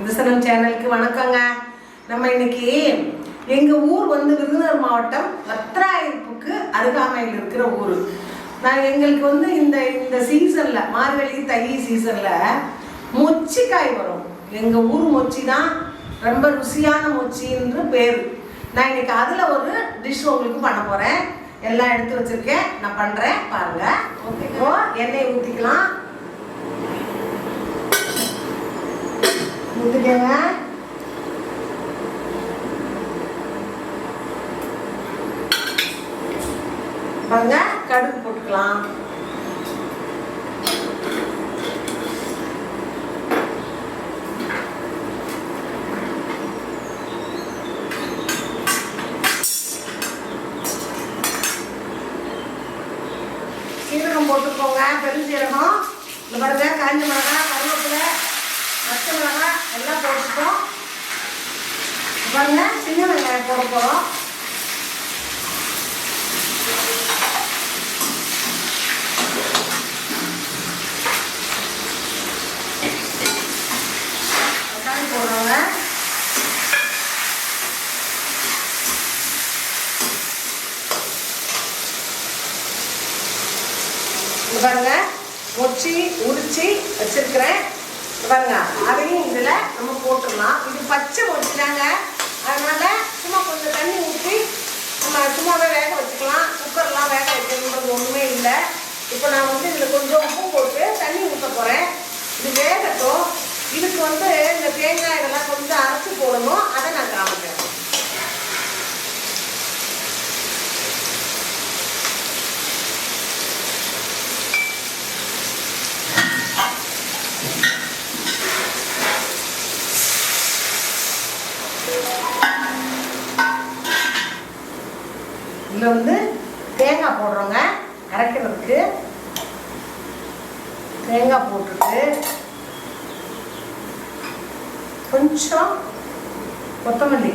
விசனம் சேனலுக்கு வணக்கங்க. நம்ம இன்னைக்கு எங்கள் ஊர் வந்து விருதுநகர் மாவட்டம் வத்ராயிருப்புக்கு அருகாமையில் இருக்கிற ஊர். நான் எங்களுக்கு வந்து இந்த இந்த சீசனில் மார்கழி தை சீசனில் மொச்சிக்காய் வரும். எங்கள் ஊர் மொச்சி தான் ரொம்ப ருசியான மொச்சின்னு பேர். நான் இன்னைக்கு அதில் ஒரு டிஷ் உங்களுக்கு பண்ண போகிறேன் எல்லாம் எடுத்து வச்சுருக்கேன். நான் பண்ணுறேன் பாருங்கள் ஓகேங்களா எண்ணெய் ஊற்றிக்கலாம் விட்டுக்கங்க பாருங்க கடுகு போட்டுக்கலாம். சீரகம் போட்டுக்கோங்க பெருஞ்சீரகம். இந்த பாருங்க காஞ்ச மிளகாய் கருவேப்பிலை பச்சை மிளகாய் எல்லாம் போட்டுட்டோம் பாருங்க சின்ன வெங்காயம் போட போகிறோம் தக்காளி போடுறோங்க. பாருங்க மொச்சி உரிச்சு வச்சிருக்கிறேன். பாருங்க அதையும் இதில் நம்ம போட்டுடலாம். இது பச்சை மொச்சி அதனால் சும்மா கொஞ்சம் தண்ணி ஊற்றி நம்ம சும்மாவே வேக வச்சுக்கலாம். குக்கர்லாம் வேக வைக்கணுன்றது ஒன்றுமே இல்லை. இப்போ நான் வந்து இதில் கொஞ்சம் உப்பு போட்டு தண்ணி ஊற்ற போகிறேன் இது வேகட்டும். இதுக்கு வந்து இந்த தேங்காய் இதெல்லாம் கொஞ்சம் அரைச்சி போடணும் அதை நான் காமிக்கிறேன் இதில் வந்து தேங்காய் போடுறோங்க. அரைக்கிறதுக்கு தேங்காய் போட்டுட்டு கொஞ்சம் கொத்தமல்லி.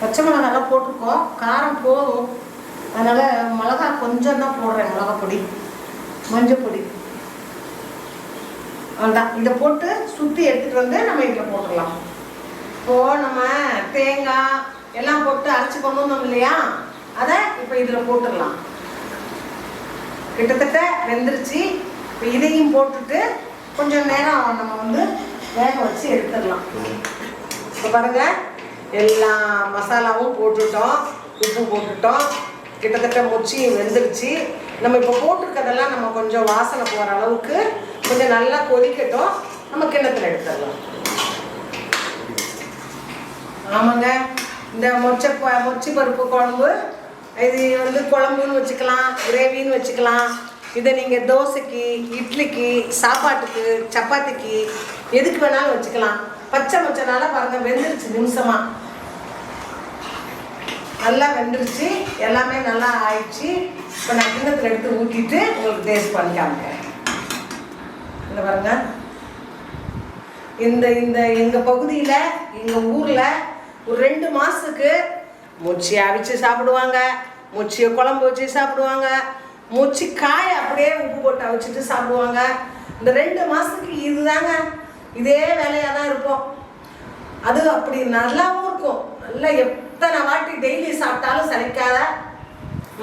பச்சை மிளகாலாம் போட்டிருக்கோம் காரம் போதும். அதனால் மிளகா கொஞ்சம் தான் போடுறேன் மிளகா பொடி மஞ்சள் பொடி அவ்வளோதான் இதை போட்டு சுற்றி எடுத்துகிட்டு வந்து நம்ம இதில் போட்டுடலாம். இப்போது நம்ம தேங்காய் எல்லாம் போட்டு அரைச்சி கொண்டு வந்தோம் இல்லையா? அதை இப்போ இதில் போட்டுடலாம். கிட்டத்தட்ட வெந்துருச்சு. இப்போ இதையும் போட்டுட்டு கொஞ்சம் நேரம் நம்ம வந்து வேக வச்சு எடுத்துடலாம். இப்போ பாருங்க எல்லா மசாலாவும் போட்டுட்டோம் உப்பு போட்டுட்டோம். கிட்டத்தட்ட முச்சி வெந்துருச்சு. நம்ம இப்போ போட்டிருக்கதெல்லாம் நம்ம கொஞ்சம் வாசனை போகிற அளவுக்கு கொஞ்சம் நல்லா கொதிக்கட்டும். நம்ம கிண்ணத்தில் எடுத்துடலாம். ஆமாங்க. இந்த மொச்சை மொச்சி பருப்பு குழம்பு இது வந்து குழம்புன்னு வச்சுக்கலாம் கிரேவின்னு வச்சுக்கலாம். இதை நீங்கள் தோசைக்கு இட்லிக்கு சாப்பாட்டுக்கு சப்பாத்திக்கு எதுக்கு வேணாலும் வச்சுக்கலாம். பச்சை மொச்சனால பாருங்கள் வெந்துருச்சு நிமிஷமாக நல்லா வெந்துருச்சு. எல்லாமே நல்லா ஆயிடுச்சு. இப்போ நான் கிண்ணத்தில் எடுத்து ஊற்றிட்டு உங்களுக்கு டேஸ்ட் பண்ணி இந்த பாருங்க. இந்த இந்த எங்கள் பகுதியில் எங்கள் ஊரில் ஒரு ரெண்டு மாதத்துக்கு மூச்சியை அவிச்சு சாப்பிடுவாங்க மூச்சியை குழம்பு வச்சு சாப்பிடுவாங்க மூச்சு காய அப்படியே உப்பு போட்டு அவிச்சிட்டு சாப்பிடுவாங்க. இந்த ரெண்டு மாதத்துக்கு இதுதாங்க இதே வேலையாக தான் இருப்போம் அது அப்படி நல்லாவும் இருக்கும். நல்லா எத்தனை வாட்டி டெய்லி சாப்பிட்டாலும் சலிக்காத.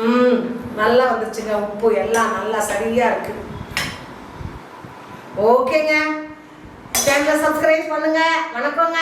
ம் நல்லா வந்துச்சுங்க உப்பு எல்லாம் நல்லா சரியாக இருக்குது ஓகேங்க. சேனலை சப்ஸ்கிரைப் பண்ணுங்க. வணக்கங்க.